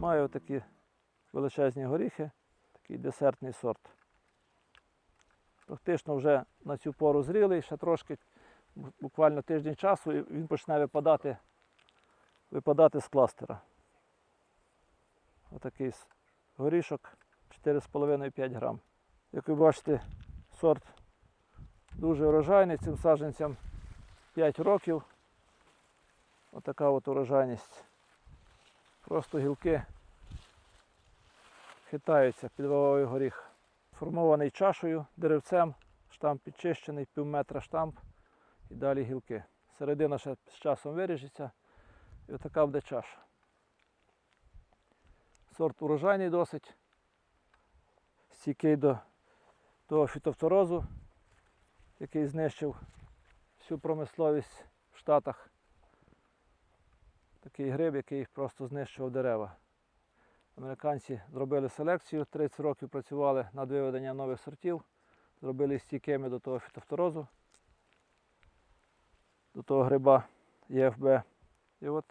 Маю такі величезні горіхи, такий десертний сорт. Практично вже на цю пору зрілий, ще трошки, буквально тиждень часу, і він почне випадати, випадати з кластера. Отакий горішок 4,5-5 грам. Як ви бачите, сорт дуже урожайний, цим саджанцям 5 років. Отака от урожайність. Просто гілки хитаються під вагою горіх. Формований чашею, деревцем, штамп підчищений, пів метра штамп і далі гілки. Середина ще з часом виріжеться і отака буде чаша. Сорт урожайний досить, стійкий до того фітофторозу, який знищив всю промисловість в Штатах. Такий гриб, який просто знищував дерева. Американці зробили селекцію, 30 років працювали над виведенням нових сортів, зробили стійкими до того фітофторозу, до того гриба ЄФБ. І от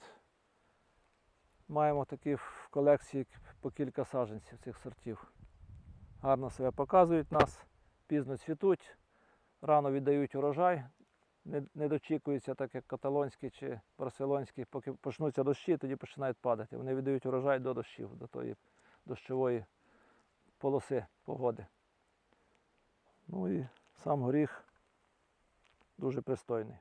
маємо такі в колекції по кілька саджанців цих сортів. Гарно себе показують нас, пізно цвітуть, рано віддають урожай, не, не дочікуються, так як каталонські чи барселонські, поки почнуться дощі, тоді починають падати. Вони віддають урожай до дощів, до тої дощової полоси погоди. Ну і сам горіх дуже пристойний.